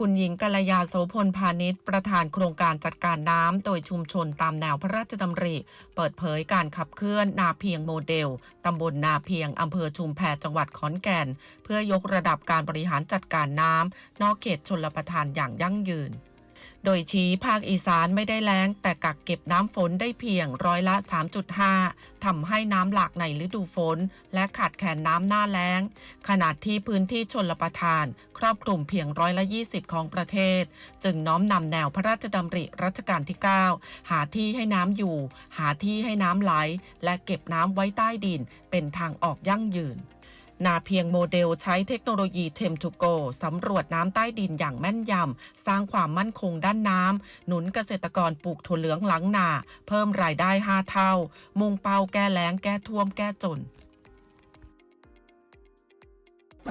คุณหญิงกัลยาโสพลพาณิชย์ ประธานโครงการจัดการน้ำโดยชุมชนตามแนวพระราชดำริ เปิดเผยการขับเคลื่อนนาเพียงโมเดล ตำบลนาเพียงอำเภอชุมแพจังหวัดขอนแก่น เพื่อยกระดับการบริหารจัดการน้ำนอกเขตชนลประทานอย่างยั่งยืน โดยชี้ภาคอีสานไม่ได้แล้ง แต่กักเก็บน้ำฝนได้เพียงร้อยละ 3.5 ทำให้น้ำหลากในฤดูฝน และขาดแคลนน้ำหน้าแล้ง ขณะที่พื้นที่ชนลประทาน ครอบคลุมเพียงร้อยละ 20 ของประเทศ จึงน้อมนำแนวพระราชดำริรัชกาลที่ 9 หาที่ให้น้ำอยู่ หาที่ให้น้ำไหล และเก็บน้ำไว้ใต้ดิน เป็นทางออกยั่งยืน นาเพียงโมเดลใช้เทคโนโลยีเทมทูโกสำรวจน้ำใต้ดินอย่างแม่นยำ สร้างความมั่นคงด้านน้ำ หนุนเกษตรกรปลูกถั่วเหลืองหลังนา เพิ่มรายได้ 5 เท่า มุ่งเป้าแก้แล้งแก้ท่วมแก้จน